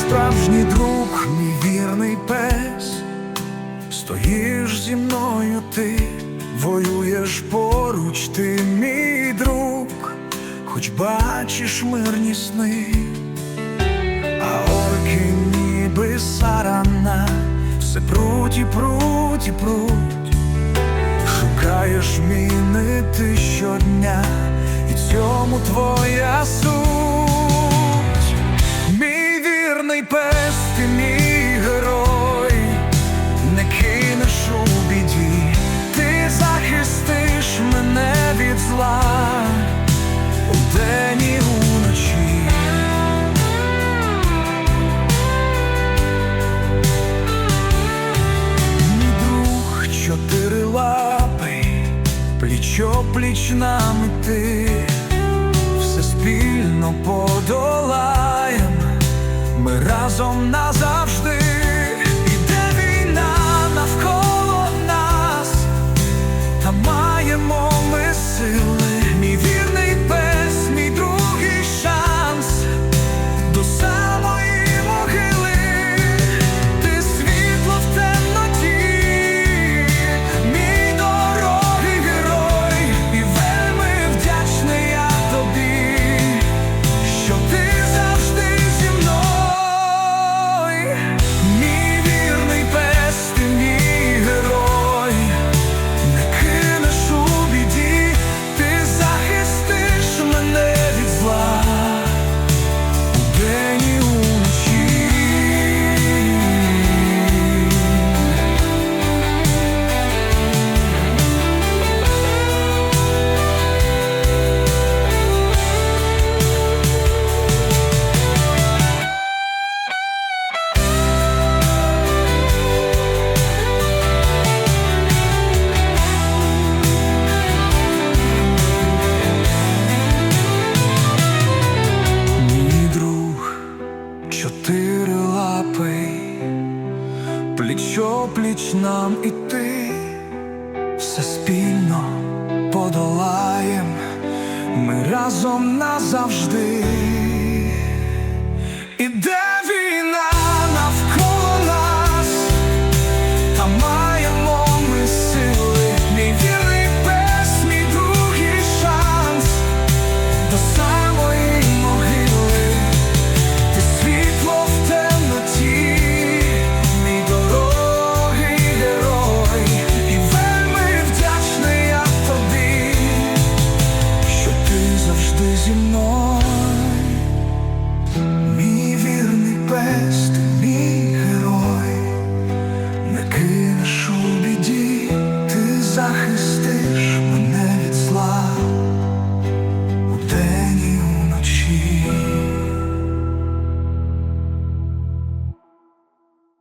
справжній друг, мій вірний пес, стоїш зі мною ти, воюєш поруч, ти мій друг, хоч бачиш мирні сни, а орки ніби сарана, все пруть і пруть і пруть, шукаєш міни ти щодня, і цьому твоя суть. Пліч-о-пліч нам іти, все спільно подолаєм, ми разом назавжди. Пліч-о-пліч нам іти, все спільно подолаєм, ми разом назавжди. Іде